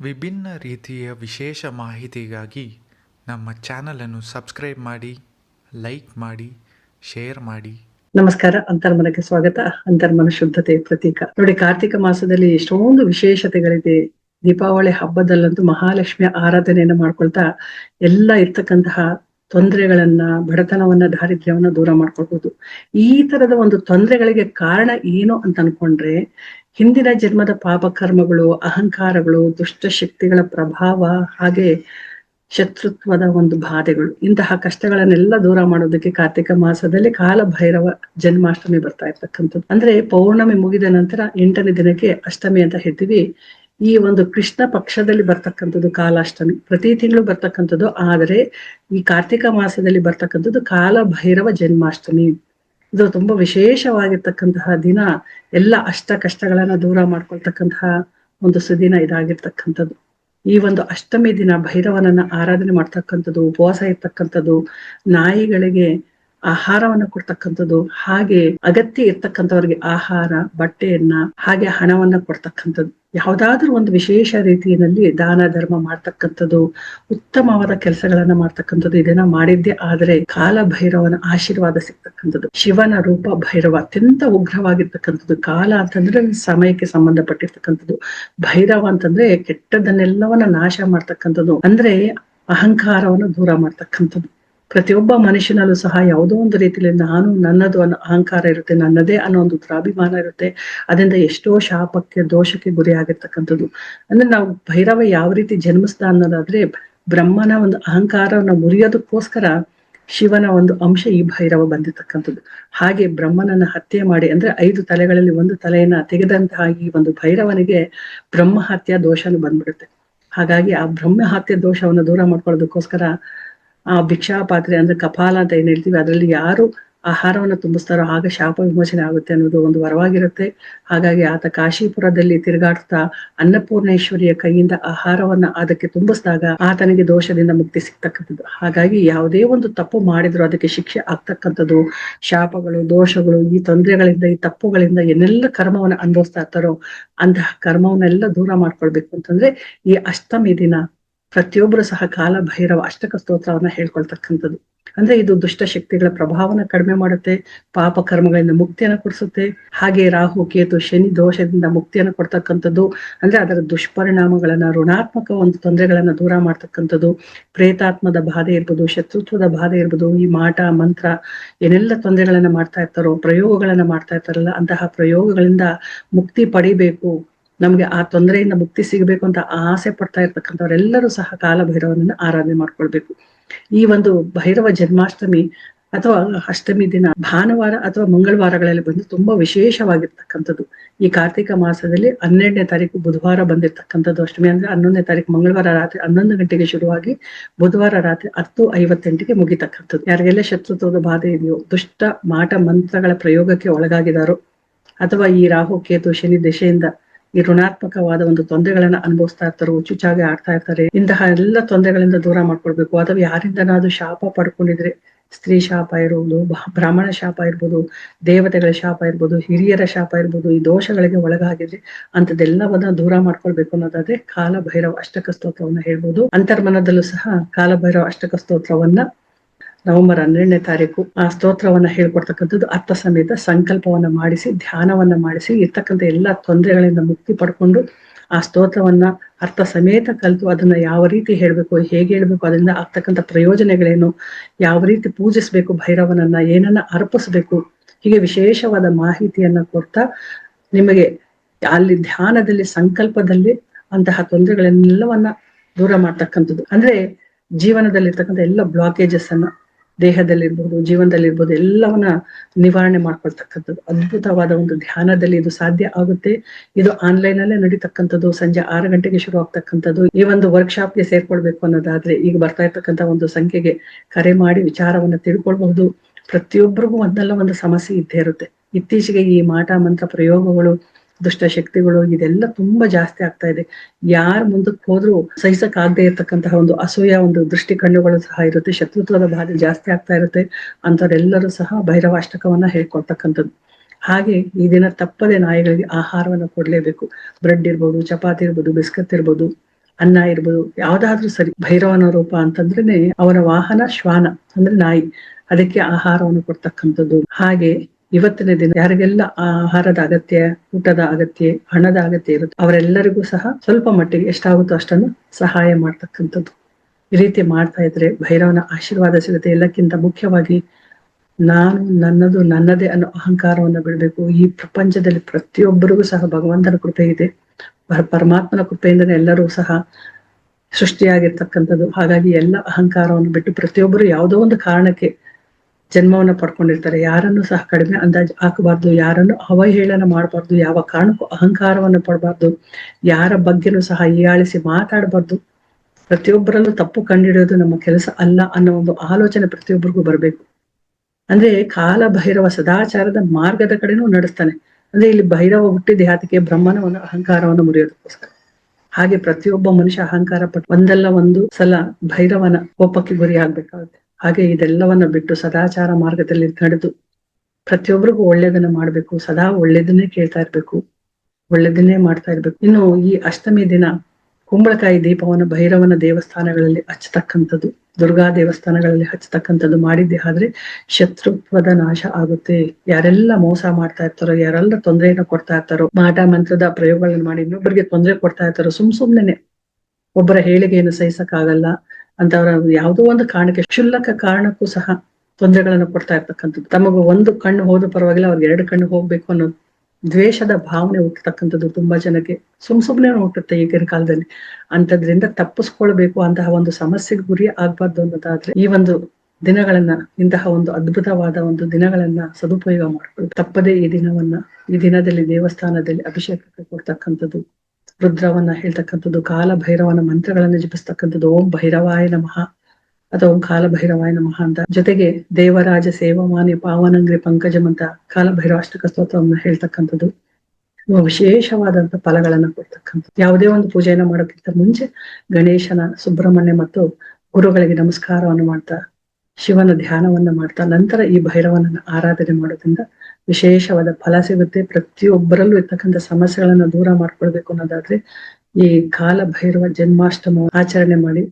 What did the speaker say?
ವಿಭಿನ್ನ ರೀತಿಯ ವಿಶೇಷ ಮಾಹಿತಿಗಾಗಿ ನಮ್ಮ ಚಾನಲನ್ನು ಸಬ್ಸ್ಕ್ರೈಬ್ ಮಾಡಿ, ಲೈಕ್ ಮಾಡಿ, ಶೇರ್ ಮಾಡಿ. ನಮಸ್ಕಾರ, ಅಂತರ್ಮನಕ್ಕೆ ಸ್ವಾಗತ. ಅಂತರ್ಮನ ಶುದ್ಧತೆ ಪ್ರತೀಕ. ನೋಡಿ, ಕಾರ್ತಿಕ ಮಾಸದಲ್ಲಿ ಎಷ್ಟೊಂದು ವಿಶೇಷತೆಗಳಿದೆ. ದೀಪಾವಳಿ ಹಬ್ಬದಲ್ಲಂತೂ ಮಹಾಲಕ್ಷ್ಮಿಯ ಆರಾಧನೆಯನ್ನು ಮಾಡ್ಕೊಳ್ತಾ ಎಲ್ಲ ಇರ್ತಕ್ಕಂತಹ ತೊಂದರೆಗಳನ್ನ, ಬಡತನವನ್ನ, ದಾರಿದ್ರ್ಯವನ್ನ ದೂರ ಮಾಡ್ಕೊಳ್ಬಹುದು ಈ ತರದ ಒಂದು ತೊಂದರೆಗಳಿಗೆ ಕಾರಣ ಏನು ಅಂತ ಅನ್ಕೊಂಡ್ರೆ ಹಿಂದಿನ ಜನ್ಮದ ಪಾಪ ಕರ್ಮಗಳು ಅಹಂಕಾರಗಳು ದುಷ್ಟ ಶಕ್ತಿಗಳ ಪ್ರಭಾವ ಹಾಗೆ ಶತ್ರುತ್ವದ ಒಂದು ಬಾಧೆಗಳು. ಇಂತಹ ಕಷ್ಟಗಳನ್ನೆಲ್ಲ ದೂರ ಮಾಡೋದಕ್ಕೆ ಕಾರ್ತಿಕ ಮಾಸದಲ್ಲಿ ಕಾಲ ಭೈರವ ಜನ್ಮಾಷ್ಟಮಿ ಬರ್ತಾ ಇರ್ತಕ್ಕಂಥದ್ದು. ಅಂದ್ರೆ ಪೌರ್ಣಮಿ ಮುಗಿದ ನಂತರ ಎಂಟನೇ ದಿನಕ್ಕೆ ಅಷ್ಟಮಿ ಅಂತ ಹೇಳ್ತೀವಿ. ಈ ಒಂದು ಕೃಷ್ಣ ಪಕ್ಷದಲ್ಲಿ ಬರ್ತಕ್ಕಂಥದ್ದು ಕಾಲಾಷ್ಟಮಿ. ಪ್ರತಿ ತಿಂಗಳು ಬರ್ತಕ್ಕಂಥದ್ದು, ಆದರೆ ಈ ಕಾರ್ತಿಕ ಮಾಸದಲ್ಲಿ ಬರ್ತಕ್ಕಂಥದ್ದು ಕಾಲ ಭೈರವ ಜನ್ಮಾಷ್ಟಮಿ. ಇದು ತುಂಬಾ ವಿಶೇಷವಾಗಿರ್ತಕ್ಕಂತಹ ದಿನ. ಎಲ್ಲ ಅಷ್ಟ ಕಷ್ಟಗಳನ್ನ ದೂರ ಮಾಡ್ಕೊಳ್ತಕ್ಕಂತಹ ಒಂದು ಸುದಿನ ಇದಾಗಿರ್ತಕ್ಕಂಥದ್ದು. ಈ ಒಂದು ಅಷ್ಟಮಿ ದಿನ ಭೈರವನನ್ನ ಆರಾಧನೆ ಮಾಡ್ತಕ್ಕಂಥದ್ದು, ಉಪವಾಸ ಇರ್ತಕ್ಕಂಥದ್ದು, ನಾಯಿಗಳಿಗೆ ಆಹಾರವನ್ನ ಕೊಡ್ತಕ್ಕಂಥದ್ದು, ಹಾಗೆ ಅಗತ್ಯ ಇರ್ತಕ್ಕಂಥವ್ರಿಗೆ ಆಹಾರ, ಬಟ್ಟೆಯನ್ನ, ಹಾಗೆ ಹಣವನ್ನ ಕೊಡ್ತಕ್ಕಂಥದ್ದು. ಯಾವ್ದಾದ್ರು ಒಂದು ವಿಶೇಷ ರೀತಿಯಲ್ಲಿ ದಾನ, ಧರ್ಮ ಮಾಡ್ತಕ್ಕಂಥದ್ದು, ಉತ್ತಮವಾದ ಕೆಲಸಗಳನ್ನ ಮಾಡ್ತಕ್ಕಂಥದ್ದು ಇದನ್ನ ಮಾಡಿದ್ದೆ ಆದರೆ ಕಾಲ ಭೈರವನ ಆಶೀರ್ವಾದ ಸಿಗ್ತಕ್ಕಂಥದ್ದು. ಶಿವನ ರೂಪ ಭೈರವ ಅತ್ಯಂತ ಉಗ್ರವಾಗಿರ್ತಕ್ಕಂಥದ್ದು. ಕಾಲ ಅಂತಂದ್ರೆ ಸಮಯಕ್ಕೆ ಸಂಬಂಧಪಟ್ಟಿರ್ತಕ್ಕಂಥದ್ದು. ಭೈರವ ಅಂತಂದ್ರೆ ಕೆಟ್ಟದನ್ನೆಲ್ಲವನ್ನ ನಾಶ ಮಾಡ್ತಕ್ಕಂಥದ್ದು. ಅಂದ್ರೆ ಅಹಂಕಾರವನ್ನು ದೂರ ಮಾಡ್ತಕ್ಕಂಥದ್ದು. ಪ್ರತಿಯೊಬ್ಬ ಮನುಷ್ಯನಲ್ಲೂ ಸಹ ಯಾವುದೋ ಒಂದು ರೀತಿಯಲ್ಲಿ ನಾನು ನನ್ನದು ಅನ್ನೋ ಅಹಂಕಾರ ಇರುತ್ತೆ, ನನ್ನದೇ ಅನ್ನೋ ಒಂದು ದುರಾಭಿಮಾನ ಇರುತ್ತೆ, ಅದರಿಂದ ಎಷ್ಟೋ ಶಾಪಕ್ಕೆ, ದೋಷಕ್ಕೆ ಗುರಿ ಆಗಿರ್ತಕ್ಕಂಥದ್ದು ಅಂದ್ರೆ ನಾವು ಭೈರವ ಯಾವ ರೀತಿ ಜನ್ಮಿಸ್ದ ಅನ್ನೋದಾದ್ರೆ ಬ್ರಹ್ಮನ ಒಂದು ಅಹಂಕಾರವನ್ನು ಮುರಿಯೋದಕ್ಕೋಸ್ಕರ ಶಿವನ ಒಂದು ಅಂಶ ಈ ಭೈರವ ಬಂದಿರತಕ್ಕಂಥದ್ದು. ಹಾಗೆ ಬ್ರಹ್ಮನನ್ನ ಹತ್ಯೆ ಮಾಡಿ, ಅಂದ್ರೆ ಐದು ತಲೆಗಳಲ್ಲಿ ಒಂದು ತಲೆಯನ್ನ ತೆಗೆದಂತಹ ಈ ಒಂದು ಭೈರವನಿಗೆ ಬ್ರಹ್ಮ ಹತ್ಯೆ ದೋಷನು ಬಂದ್ಬಿಡುತ್ತೆ. ಹಾಗಾಗಿ ಆ ಬ್ರಹ್ಮ ಹತ್ಯೆ ದೋಷವನ್ನು ದೂರ ಮಾಡ್ಕೊಳ್ಳೋದಕ್ಕೋಸ್ಕರ ಆ ಭಿಕ್ಷಾ ಪಾತ್ರೆ ಅಂದ್ರೆ ಕಪಾಲ ಅಂತ ಏನ್ ಹೇಳ್ತೀವಿ, ಅದರಲ್ಲಿ ಯಾರು ಆಹಾರವನ್ನು ತುಂಬಿಸ್ತಾರೋ ಆಗ ಶಾಪ ವಿಮೋಚನೆ ಆಗುತ್ತೆ ಅನ್ನೋದು ಒಂದು ವರವಾಗಿರುತ್ತೆ. ಹಾಗಾಗಿ ಆತ ಕಾಶಿಪುರದಲ್ಲಿ ತಿರುಗಾಡ್ತಾ ಅನ್ನಪೂರ್ಣೇಶ್ವರಿಯ ಕೈಯಿಂದ ಆಹಾರವನ್ನ ಅದಕ್ಕೆ ತುಂಬಿಸಿದಾಗ ಆತನಿಗೆ ದೋಷದಿಂದ ಮುಕ್ತಿ ಸಿಗ್ತಕ್ಕಂಥದ್ದು. ಹಾಗಾಗಿ ಯಾವುದೇ ಒಂದು ತಪ್ಪು ಮಾಡಿದ್ರು ಅದಕ್ಕೆ ಶಿಕ್ಷೆ ಆಗ್ತಕ್ಕಂಥದ್ದು, ಶಾಪಗಳು, ದೋಷಗಳು, ಈ ತೊಂದರೆಗಳಿಂದ, ಈ ತಪ್ಪುಗಳಿಂದ ಏನೆಲ್ಲ ಕರ್ಮವನ್ನ ಅನುಭವಿಸ್ತಾ ಇರ್ತಾರೋ ಅಂತಹ ಕರ್ಮವನ್ನೆಲ್ಲ ದೂರ ಮಾಡ್ಕೊಳ್ಬೇಕು ಅಂತಂದ್ರೆ ಈ ಅಷ್ಟಮಿ ದಿನ ಪ್ರತಿಯೊಬ್ಬರು ಸಹ ಕಾಲ ಭೈರವ ಅಷ್ಟಕ ಸ್ತೋತ್ರವನ್ನ ಹೇಳ್ಕೊಳ್ತಕ್ಕಂಥದ್ದು. ಅಂದ್ರೆ ಇದು ದುಷ್ಟ ಶಕ್ತಿಗಳ ಪ್ರಭಾವನ ಕಡಿಮೆ ಮಾಡುತ್ತೆ, ಪಾಪ ಕರ್ಮಗಳಿಂದ ಮುಕ್ತಿಯನ್ನು ಕೊಡಿಸುತ್ತೆ. ಹಾಗೆ ರಾಹು, ಕೇತು, ಶನಿ ದೋಷದಿಂದ ಮುಕ್ತಿಯನ್ನು ಕೊಡ್ತಕ್ಕಂಥದ್ದು. ಅಂದ್ರೆ ಅದರ ದುಷ್ಪರಿಣಾಮಗಳನ್ನ, ಋಣಾತ್ಮಕ ಒಂದು ತೊಂದರೆಗಳನ್ನ ದೂರ ಮಾಡ್ತಕ್ಕಂಥದ್ದು. ಪ್ರೇತಾತ್ಮದ ಬಾಧೆ ಇರ್ಬೋದು, ಶತ್ರುತ್ವದ ಬಾಧೆ ಇರ್ಬೋದು, ಈ ಮಾಟ, ಮಂತ್ರ ಏನೆಲ್ಲ ತೊಂದರೆಗಳನ್ನ ಮಾಡ್ತಾ ಇರ್ತಾರೋ, ಪ್ರಯೋಗಗಳನ್ನ ಮಾಡ್ತಾ ಇರ್ತಾರಲ್ಲ, ಅಂತಹ ಪ್ರಯೋಗಗಳಿಂದ ಮುಕ್ತಿ ಪಡಿಬೇಕು. ನಮ್ಗೆ ಆ ತೊಂದರೆಯಿಂದ ಮುಕ್ತಿ ಸಿಗಬೇಕು ಅಂತ ಆಸೆ ಪಡ್ತಾ ಇರ್ತಕ್ಕಂಥವ್ರೆಲ್ಲರೂ ಸಹ ಕಾಲ ಭೈರವನನ್ನು ಆರಾಧನೆ ಮಾಡ್ಕೊಳ್ಬೇಕು. ಈ ಒಂದು ಭೈರವ ಜನ್ಮಾಷ್ಟಮಿ ಅಥವಾ ಅಷ್ಟಮಿ ದಿನ ಭಾನುವಾರ ಅಥವಾ ಮಂಗಳವಾರಗಳಲ್ಲಿ ಬಂದು ತುಂಬಾ ವಿಶೇಷವಾಗಿರ್ತಕ್ಕಂಥದ್ದು. ಈ ಕಾರ್ತಿಕ ಮಾಸದಲ್ಲಿ ಹನ್ನೆರಡನೇ ತಾರೀಕು ಬುಧವಾರ ಬಂದಿರತಕ್ಕಂಥದ್ದು ಅಷ್ಟಮಿ ಅಂದ್ರೆ ಹನ್ನೊಂದನೇ ತಾರೀಕು ಮಂಗಳವಾರ ರಾತ್ರಿ ಹನ್ನೊಂದು ಗಂಟೆಗೆ ಶುರುವಾಗಿ ಬುಧವಾರ ರಾತ್ರಿ ಹತ್ತು ಐವತ್ತೆಂಟಿಗೆ ಮುಗಿತಕ್ಕಂಥದ್ದು. ಯಾರಿಗೆಲ್ಲ ಶತ್ರುತ್ವದ ಬಾಧೆ ಇದೆಯೋ, ದುಷ್ಟ ಮಾಟ ಮಂತ್ರಗಳ ಪ್ರಯೋಗಕ್ಕೆ ಒಳಗಾಗಿದಾರೋ ಅಥವಾ ಈ ರಾಹು, ಕೇತು, ಶನಿ ದಶೆಯಿಂದ ಈ ಋಣಾತ್ಮಕವಾದ ಒಂದು ತೊಂದರೆಗಳನ್ನ ಅನುಭವಿಸ್ತಾ ಇರ್ತಾರೆ, ಹುಚ್ಚುಚ್ಚಾಗಿ ಆಡ್ತಾ ಇರ್ತಾರೆ, ಇಂತಹ ಎಲ್ಲ ತೊಂದರೆಗಳಿಂದ ದೂರ ಮಾಡ್ಕೊಳ್ಬೇಕು. ಅಥವಾ ಯಾರಿಂದನಾದ್ರೂ ಶಾಪ ಪಡ್ಕೊಂಡಿದ್ರೆ, ಸ್ತ್ರೀ ಶಾಪ ಇರುವುದು ಬ್ರಾಹ್ಮಣ ಶಾಪ ಇರ್ಬೋದು, ದೇವತೆಗಳ ಶಾಪ ಇರ್ಬೋದು, ಹಿರಿಯರ ಶಾಪ ಇರ್ಬೋದು, ಈ ದೋಷಗಳಿಗೆ ಒಳಗಾಗಿದ್ರೆ ಅಂತದೆಲ್ಲವನ್ನ ದೂರ ಮಾಡ್ಕೊಳ್ಬೇಕು ಅನ್ನೋದಾದ್ರೆ ಕಾಲ ಭೈರವ ಅಷ್ಟಕ ಸ್ತೋತ್ರವನ್ನ ಹೇಳ್ಬೋದು. ಅಂತರ್ಮನದಲ್ಲೂ ಸಹ ಕಾಲ ಭೈರವ ಅಷ್ಟಕ ಸ್ತೋತ್ರವನ್ನ ನವೆಂಬರ್ ಹನ್ನೆರಡನೇ ತಾರೀಕು, ಆ ಸ್ತೋತ್ರವನ್ನ ಹೇಳ್ಕೊಡ್ತಕ್ಕಂಥದ್ದು ಅರ್ಥ ಸಮೇತ ಸಂಕಲ್ಪವನ್ನ ಮಾಡಿಸಿ, ಧ್ಯಾನವನ್ನ ಮಾಡಿಸಿ, ಇರ್ತಕ್ಕಂಥ ಎಲ್ಲಾ ತೊಂದರೆಗಳಿಂದ ಮುಕ್ತಿ ಪಡ್ಕೊಂಡು ಆ ಸ್ತೋತ್ರವನ್ನ ಅರ್ಥ ಸಮೇತ ಕಲಿತು ಅದನ್ನ ಯಾವ ರೀತಿ ಹೇಳ್ಬೇಕು, ಹೇಗೆ ಹೇಳ್ಬೇಕು, ಅದರಿಂದ ಆಗ್ತಕ್ಕಂಥ ಪ್ರಯೋಜನಗಳೇನು, ಯಾವ ರೀತಿ ಪೂಜಿಸ್ಬೇಕು ಭೈರವನನ್ನ, ಏನನ್ನ ಅರ್ಪಿಸ್ಬೇಕು, ಹೀಗೆ ವಿಶೇಷವಾದ ಮಾಹಿತಿಯನ್ನ ಕೊಡ್ತಾ ನಿಮಗೆ ಅಲ್ಲಿ ಧ್ಯಾನದಲ್ಲಿ, ಸಂಕಲ್ಪದಲ್ಲಿ ಅಂತಹ ತೊಂದರೆಗಳನ್ನೆಲ್ಲವನ್ನ ದೂರ ಮಾಡ್ತಕ್ಕಂಥದ್ದು. ಅಂದ್ರೆ ಜೀವನದಲ್ಲಿರ್ತಕ್ಕಂಥ ಎಲ್ಲ ಬ್ಲಾಕೇಜಸ್ ಅನ್ನ ದೇಹದಲ್ಲಿರ್ಬೋದು, ಜೀವನದಲ್ಲಿರ್ಬೋದು, ಎಲ್ಲವನ್ನ ನಿವಾರಣೆ ಮಾಡ್ಕೊಳ್ತಕ್ಕಂಥದ್ದು, ಅದ್ಭುತವಾದ ಒಂದು ಧ್ಯಾನದಲ್ಲಿ ಇದು ಸಾಧ್ಯ ಆಗುತ್ತೆ. ಇದು ಆನ್ಲೈನ್ ಅಲ್ಲೇ ನಡೀತಕ್ಕಂಥದ್ದು, ಸಂಜೆ ಆರು ಗಂಟೆಗೆ ಶುರು ಆಗ್ತಕ್ಕಂಥದ್ದು. ಈ ಒಂದು ವರ್ಕ್ಶಾಪ್ಗೆ ಸೇರ್ಕೊಳ್ಬೇಕು ಅನ್ನೋದಾದ್ರೆ ಈಗ ಬರ್ತಾ ಇರ್ತಕ್ಕಂಥ ಒಂದು ಸಂಖ್ಯೆಗೆ ಕರೆ ಮಾಡಿ ವಿಚಾರವನ್ನ ತಿಳ್ಕೊಳ್ಬಹುದು. ಪ್ರತಿಯೊಬ್ಬರಿಗೂ ಒಂದಲ್ಲ ಒಂದು ಸಮಸ್ಯೆ ಇದ್ದೇ ಇರುತ್ತೆ. ಇತ್ತೀಚೆಗೆ ಈ ಮಾಟ, ಮಂತ್ರ ಪ್ರಯೋಗಗಳು ದುಷ್ಟ ಶಕ್ತಿಗಳು ಇದೆಲ್ಲ ತುಂಬಾ ಜಾಸ್ತಿ ಆಗ್ತಾ ಇದೆ. ಯಾರ ಮುಂದಕ್ಕೆ ಹೋದ್ರು ಸಹಿಸಕ್ ಆಗದೆ ಇರ್ತಕ್ಕಂತಹ ಒಂದು ಅಸೂಯ, ಒಂದು ದೃಷ್ಟಿ ಕಣ್ಣುಗಳು ಸಹ ಇರುತ್ತೆ. ಶತ್ರುತ್ವದ ಬಾಧೆ ಜಾಸ್ತಿ ಆಗ್ತಾ ಇರುತ್ತೆ. ಅಂತವರೆಲ್ಲರೂ ಸಹ ಭೈರವ ಅಷ್ಟಕವನ್ನ ಹೇಳ್ಕೊಳ್ತಕ್ಕಂಥದ್ದು ಹಾಗೆ ಈ ದಿನ ತಪ್ಪದೆ ನಾಯಿಗಳಿಗೆ ಆಹಾರವನ್ನ ಕೊಡ್ಲೇಬೇಕು. ಬ್ರೆಡ್ ಇರ್ಬೋದು, ಚಪಾತಿ ಇರ್ಬೋದು, ಬಿಸ್ಕತ್ ಇರ್ಬೋದು, ಅನ್ನ ಇರ್ಬೋದು, ಯಾವ್ದಾದ್ರೂ ಸರಿ. ಭೈರವನ ರೂಪ ಅಂತಂದ್ರೇನೆ ಅವನ ವಾಹನ ಶ್ವಾನ, ಅಂದ್ರೆ ನಾಯಿ. ಅದಕ್ಕೆ ಆಹಾರವನ್ನು ಕೊಡ್ತಕ್ಕಂಥದ್ದು. ಹಾಗೆ ಇವತ್ತಿನ ದಿನ ಯಾರಿಗೆಲ್ಲ ಆಹಾರದ ಅಗತ್ಯ, ಊಟದ ಅಗತ್ಯ, ಹಣದ ಅಗತ್ಯ ಇರುತ್ತೆ ಅವರೆಲ್ಲರಿಗೂ ಸಹ ಸ್ವಲ್ಪ ಮಟ್ಟಿಗೆ ಎಷ್ಟಾಗುತ್ತೋ ಅಷ್ಟನ್ನು ಸಹಾಯ ಮಾಡ್ತಕ್ಕಂಥದ್ದು. ಈ ರೀತಿ ಮಾಡ್ತಾ ಇದ್ರೆ ಭೈರವನ ಆಶೀರ್ವಾದ ಸಿಗುತ್ತೆ. ಎಲ್ಲಕ್ಕಿಂತ ಮುಖ್ಯವಾಗಿ ನಾನು ನನ್ನದು ನನ್ನದೇ ಅನ್ನೋ ಅಹಂಕಾರವನ್ನು ಬಿಡಬೇಕು. ಈ ಪ್ರಪಂಚದಲ್ಲಿ ಪ್ರತಿಯೊಬ್ಬರಿಗೂ ಸಹ ಭಗವಂತನ ಕೃಪೆ ಇದೆ. ಪರ- ಪರಮಾತ್ಮನ ಕೃಪೆಯಿಂದನೇ ಎಲ್ಲರೂ ಸಹ ಸೃಷ್ಟಿಯಾಗಿರ್ತಕ್ಕಂಥದ್ದು. ಹಾಗಾಗಿ ಎಲ್ಲ ಅಹಂಕಾರವನ್ನು ಬಿಟ್ಟು ಪ್ರತಿಯೊಬ್ಬರು ಯಾವುದೋ ಒಂದು ಕಾರಣಕ್ಕೆ ಜನ್ಮವನ್ನ ಪಡ್ಕೊಂಡಿರ್ತಾರೆ. ಯಾರನ್ನು ಸಹ ಕಡಿಮೆ ಅಂದಾಜು ಹಾಕಬಾರ್ದು, ಯಾರನ್ನು ಅವಹೇಳನ ಮಾಡಬಾರ್ದು, ಯಾವ ಕಾರಣಕ್ಕೂ ಅಹಂಕಾರವನ್ನು ಪಡಬಾರ್ದು, ಯಾರ ಬಗ್ಗೆನೂ ಸಹ ಹೀಯಾಳಿಸಿ ಮಾತಾಡಬಾರ್ದು. ಪ್ರತಿಯೊಬ್ಬರಲ್ಲೂ ತಪ್ಪು ಕಂಡಿಡಿಯೋದು ನಮ್ಮ ಕೆಲಸ ಅಲ್ಲ ಅನ್ನೋ ಒಂದು ಆಲೋಚನೆ ಪ್ರತಿಯೊಬ್ಬರಿಗೂ ಬರಬೇಕು. ಅಂದ್ರೆ ಕಾಲ ಭೈರವ ಸದಾಚಾರದ ಮಾರ್ಗದ ಕಡೆನೂ ನಡೆಸ್ತಾನೆ. ಅಂದ್ರೆ ಇಲ್ಲಿ ಭೈರವ ಹುಟ್ಟಿದ ಯಾತಕ್ಕೆ ಬ್ರಹ್ಮನವನ್ನು ಅಹಂಕಾರವನ್ನು ಮುರಿಯೋದಕ್ಕೋಸ್ಕರ. ಹಾಗೆ ಪ್ರತಿಯೊಬ್ಬ ಮನುಷ್ಯ ಅಹಂಕಾರ ಪಟ್ಟು ಒಂದಲ್ಲ ಒಂದು ಸಲ ಭೈರವನ ಕೋಪಕ್ಕೆ ಗುರಿ ಆಗ್ಬೇಕಾಗುತ್ತೆ ಹಾಗೆ ಇದೆಲ್ಲವನ್ನ ಬಿಟ್ಟು ಸದಾಚಾರ ಮಾರ್ಗದಲ್ಲಿ ನಡೆದು ಪ್ರತಿಯೊಬ್ಬರಿಗೂ ಒಳ್ಳೇದನ್ನ ಮಾಡ್ಬೇಕು, ಸದಾ ಒಳ್ಳೇದನ್ನೇ ಕೇಳ್ತಾ ಇರ್ಬೇಕು ಒಳ್ಳೇದನ್ನೇ ಮಾಡ್ತಾ ಇರ್ಬೇಕು. ಇನ್ನು ಈ ಅಷ್ಟಮಿ ದಿನ ಕುಂಬಳಕಾಯಿ ದೀಪವನ್ನು ಭೈರವನ ದೇವಸ್ಥಾನಗಳಲ್ಲಿ ಹಚ್ಚತಕ್ಕಂಥದ್ದು, ದುರ್ಗಾ ದೇವಸ್ಥಾನಗಳಲ್ಲಿ ಹಚ್ಚತಕ್ಕಂಥದ್ದು ಮಾಡಿದ್ದೆ ಆದ್ರೆ ಶತ್ರುತ್ವದ ನಾಶ ಆಗುತ್ತೆ. ಯಾರೆಲ್ಲ ಮೋಸ ಮಾಡ್ತಾ ಇರ್ತಾರೋ, ಯಾರೆಲ್ಲ ತೊಂದರೆಯನ್ನು ಕೊಡ್ತಾ ಇರ್ತಾರೋ, ಮಾಟ ಮಂತ್ರದ ಪ್ರಯೋಗಗಳನ್ನು ಮಾಡಿ ಇನ್ನೊಬ್ಬರಿಗೆ ತೊಂದರೆ ಕೊಡ್ತಾ ಇರ್ತಾರೋ, ಸುಮ್ ಸುಮ್ನೆನೆ ಒಬ್ಬರ ಹೇಳಿಗೆಯನ್ನು ಸಹಿಸಕ್ಕಾಗಲ್ಲ ಅಂತವರ ಯಾವುದೋ ಒಂದು ಕಾರಣಕ್ಕೆ ಕ್ಷುಲ್ಲಕ ಕಾರಣಕ್ಕೂ ಸಹ ತೊಂದರೆಗಳನ್ನು ಕೊಡ್ತಾ ಇರ್ತಕ್ಕಂಥದ್ದು. ತಮಗೂ ಒಂದು ಕಣ್ಣು ಹೋದ ಪರವಾಗಿಲ್ಲ, ಅವ್ರಿಗೆ ಎರಡು ಕಣ್ಣು ಹೋಗ್ಬೇಕು ಅನ್ನೋ ದ್ವೇಷದ ಭಾವನೆ ಹುಟ್ಟತಕ್ಕಂಥದ್ದು ತುಂಬಾ ಜನಕ್ಕೆ ಸುಮ್ ಸುಮ್ನೆ ಹುಟ್ಟುತ್ತೆ ಈಗಿನ ಕಾಲದಲ್ಲಿ. ಅಂತದ್ರಿಂದ ತಪ್ಪಿಸ್ಕೊಳ್ಬೇಕು ಅಂತಹ ಒಂದು ಸಮಸ್ಯೆಗೆ ಗುರಿ ಆಗ್ಬಾರ್ದು ಅನ್ನೋದಾದ್ರೆ ಈ ಒಂದು ದಿನಗಳನ್ನ, ಇಂತಹ ಒಂದು ಅದ್ಭುತವಾದ ಒಂದು ದಿನಗಳನ್ನ ಸದುಪಯೋಗ ಮಾಡಿಕೊಳ್ಳಿ ತಪ್ಪದೇ ಈ ದಿನವನ್ನ, ಈ ದಿನದಲ್ಲಿ ದೇವಸ್ಥಾನದಲ್ಲಿ ಅಭಿಷೇಕಕ್ಕೆ ಕೊಡ್ತಕ್ಕಂಥದ್ದು ರುದ್ರವನ್ನ ಹೇಳ್ತಕ್ಕಂಥದ್ದು ಕಾಲ ಭೈರವನ ಮಂತ್ರಗಳನ್ನ ಜಪಿಸ್ತಕ್ಕಂಥದ್ದು, ಓಂ ಭೈರವಾಯ ನಮಃ, ಅಥವಾ ಓಂ ಕಾಲ ಭೈರವಾಯ ನಮಃ ಅಂತ. ಜೊತೆಗೆ ದೇವರಾಜ ಸೇವಮಾನಿ ಪಾವನಂಗ್ರಿ ಪಂಕಜಂ ಅಂತ ಕಾಲ ಭೈರವಾಷ್ಟಕ ಸ್ತೋತ್ರವನ್ನ ಹೇಳ್ತಕ್ಕಂಥದ್ದು. ವಿಶೇಷವಾದಂತ ಫಲಗಳನ್ನ ಕೊಡ್ತಕ್ಕಂಥದ್ದು. ಯಾವುದೇ ಒಂದು ಪೂಜೆಯನ್ನ ಮಾಡೋಕ್ಕಿಂತ ಮುಂಚೆ ಗಣೇಶನ ಸುಬ್ರಹ್ಮಣ್ಯ ಮತ್ತು ಗುರುಗಳಿಗೆ ನಮಸ್ಕಾರವನ್ನು ಮಾಡ್ತಾ, ಶಿವನ ಧ್ಯಾನವನ್ನ ಮಾಡ್ತಾ, ನಂತರ ಈ ಭೈರವನನ್ನ ಆರಾಧನೆ ಮಾಡೋದ್ರಿಂದ ವಿಶೇಷವಾದ ಫಲ ಸಿಗುತ್ತೆ. ಪ್ರತಿಯೊಬ್ಬರಲ್ಲೂ ಇರ್ತಕ್ಕಂಥ ಸಮಸ್ಯೆಗಳನ್ನ ದೂರ ಮಾಡ್ಕೊಳ್ಬೇಕು ಅನ್ನೋದಾದ್ರೆ ಈ ಕಾಲ ಭೈರವ ಜನ್ಮಾಷ್ಟಮ ಆಚರಣೆ ಮಾಡಿ